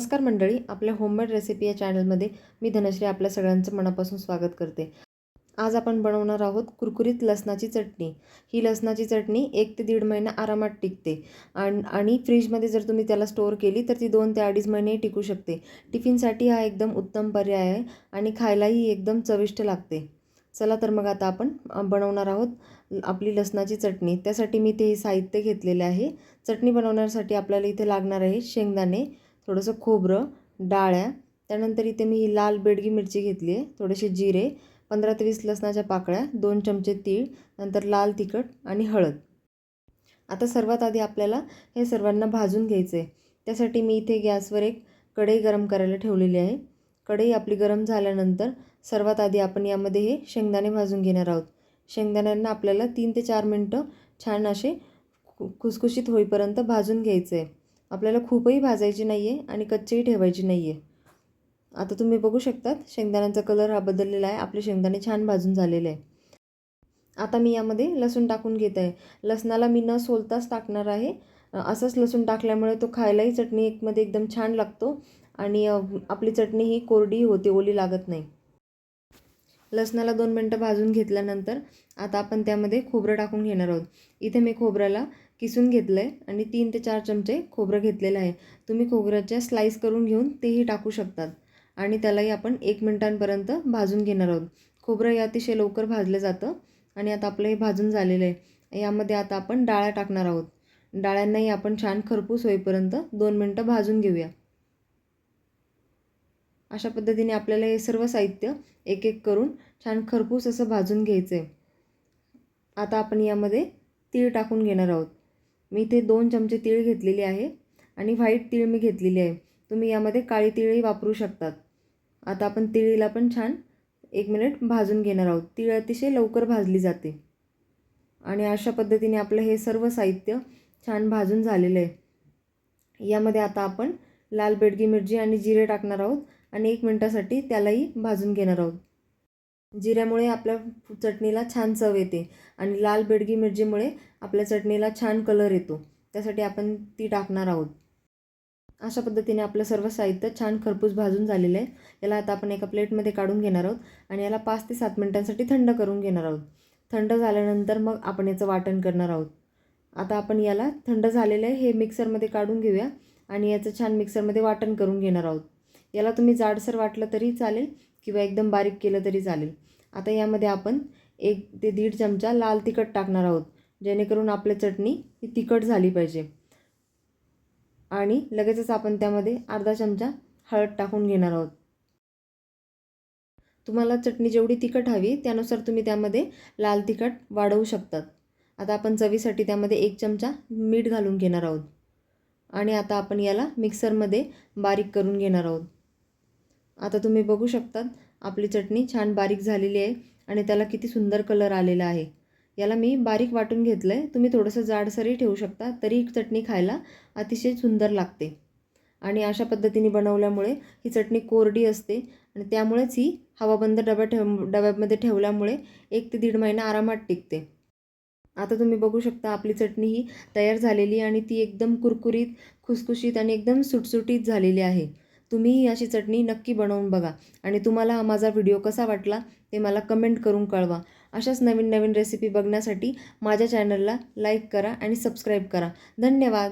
नमस्कार मंडळी आपल्या होममेड रेसिपी या चॅनलमध्ये मी धनश्री आपल्या सगळ्यांचं मनापासून स्वागत करते. आज आपण बनवणार आहोत कुरकुरीत लसणाची चटणी. ही लसणाची चटणी एक ते दीड महिना आरामात टिकते आणि आणि फ्रीजमध्ये जर तुम्ही त्याला स्टोअर केली तर ती दोन ते अडीच महिने टिकू शकते. टिफिनसाठी हा एकदम उत्तम पर्याय आहे आणि खायलाही एकदम चविष्ट लागते. चला तर मग आता आपण बनवणार आहोत आपली लसणाची चटणी. त्यासाठी मी ते साहित्य घेतलेले आहे. चटणी बनवण्यासाठी आपल्याला इथे लागणार आहे शेंगदाणे थोडंसं खोबरं डाळ्या त्यानंतर इथे मी ही लाल बेडगी मिरची घेतली आहे. थोडेसे जिरे पंधरा ते वीस लसणाच्या पाकळ्या दोन चमचे तीळ नंतर लाल तिखट आणि हळद. आता सर्वात आधी आपल्याला हे सर्वांना भाजून घ्यायचं आहे. त्यासाठी मी इथे गॅसवर एक कढई गरम करायला ठेवलेली आहे. कढई आपली गरम झाल्यानंतर सर्वात आधी आपण यामध्ये हे शेंगदाणे भाजून घेणार आहोत. शेंगदाण्यांना आपल्याला तीन ते चार मिनटं छान असे खु- खुसखुशीत होईपर्यंत भाजून घ्यायचं आहे. आपल्याला खूपही भाजायची नाही आहे आणि कच्चीही ठेवायची नाही आहे आता तुम्ही बघू शकतात शेंगदाण्यांचा कलर हा बदललेला आहे. आपले शेंगदाणे छान भाजून झालेले आहे. आता मी यामध्ये लसूण टाकून घेत आहे. लसणाला मी न सोलताच टाकणार आहे. असंच लसूण टाकल्यामुळे तो खायलाही चटणी एकमध्ये एकदम छान लागतो आणि आपली चटणी ही कोरडी होते ओली लागत नाही. लसणाला दोन मिनटं भाजून घेतल्यानंतर आता आपण त्यामध्ये खोबरं टाकून घेणार आहोत. इथे मी खोबऱ्याला किसून घेतलं आहे आणि तीन ते चार चमचे खोबरं घेतलेलं आहे. तुम्ही खोबऱ्याच्या स्लाईस करून घेऊन तेही टाकू शकतात. आणि त्यालाही आपण एक मिनटांपर्यंत भाजून घेणार आहोत. खोबरं हे अतिशय लवकर भाजलं जातं आणि आता आपलं हे भाजून झालेलं आहे. यामध्ये आता आपण डाळ्या टाकणार आहोत. डाळ्यांनाही आपण छान खरपूस होईपर्यंत दोन मिनटं भाजून घेऊया. अशा पद्धतीने आपल्याला हे सर्व साहित्य एक एक करून छान खरपूस असं भाजून घ्यायचं आहे आता आपण यामध्ये तीळ टाकून घेणार आहोत. मी इथे दोन चमचे तीळ घेतलेली आहे आणि व्हाईट तीळ मी घेतलेली आहे. तुम्ही यामध्ये काळी तीळही वापरू शकतात. आता आपण तिळीला पण छान एक मिनिट भाजून घेणार आहोत. तीळ अतिशय लवकर भाजली जाते. आणि अशा पद्धतीने आपलं हे सर्व साहित्य छान भाजून झालेलं आहे. यामध्ये आता आपण लाल बेडगी मिरची आणि जिरे टाकणार आहोत. आणि एक मिनटासाठी त्यालाही भाजून घेणार आहोत. जिऱ्यामुळे आपल्या चटणीला छान चव येते आणि लाल बेडगी मिरचीमुळे आपल्या चटणीला छान कलर येतो. त्यासाठी आपण ती टाकणार आहोत. अशा पद्धतीने आपलं सर्व साहित्य छान खरपूस भाजून झालेलं आहे. याला आता आपण एका प्लेटमध्ये काढून घेणार आहोत आणि याला पाच ते सात मिनटांसाठी थंड करून घेणार आहोत. थंड झाल्यानंतर मग आपण याचं वाटण करणार आहोत. आता आपण याला थंड झालेलं आहे हे मिक्सरमध्ये काढून घेऊया आणि याचं छान मिक्सरमध्ये वाटण करून घेणार आहोत. याला तुम्ही जाडसर वाटलं तरी चालेल किंवा एकदम बारीक केलं तरी चालेल. आता यामध्ये आपण एक ते दीड चमचा लाल तिखट टाकणार आहोत जेणेकरून आपली चटणी ही तिखट झाली पाहिजे. आणि लगेचच आपण त्यामध्ये अर्धा चमचा हळद टाकून घेणार आहोत. तुम्हाला चटणी जेवढी तिखट हवी त्यानुसार तुम्ही त्यामध्ये लाल तिखट वाढवू शकतात. आता आपण चवीसाठी त्यामध्ये एक चमचा मीठ घालून घेणार आहोत. आणि आता आपण याला मिक्सरमध्ये बारीक करून घेणार आहोत. आता तुम्ही बघू शकतात आपली चटणी छान बारीक झालेली आहे आणि त्याला किती सुंदर कलर आलेला आहे. याला मी बारीक वाटून घेतलं आहे तुम्ही थोडंसं जाडसरही ठेवू शकता तरी चटणी खायला अतिशय सुंदर लागते. आणि अशा पद्धतीने बनवल्यामुळे ही चटणी कोरडी असते आणि त्यामुळेच ही हवाबंद डबा ठेव डब्यामध्ये ठेवल्यामुळे एक ते दीड महिना आरामात टिकते. आता तुम्ही बघू शकता आपली चटणी ही तयार झालेली आणि ती एकदम कुरकुरीत खुसखुशीत आणि एकदम सुटसुटीत झालेली आहे. तुम्हीही अशी चटणी नक्की बनवून बघा. आणि तुम्हाला हा माझा व्हिडिओ कसा वाटला ते मला कमेंट करून कळवा. अशाच नवीन नवीन रेसिपी बघण्यासाठी माझ्या चॅनलला लाईक करा आणि सबस्क्राईब करा. धन्यवाद!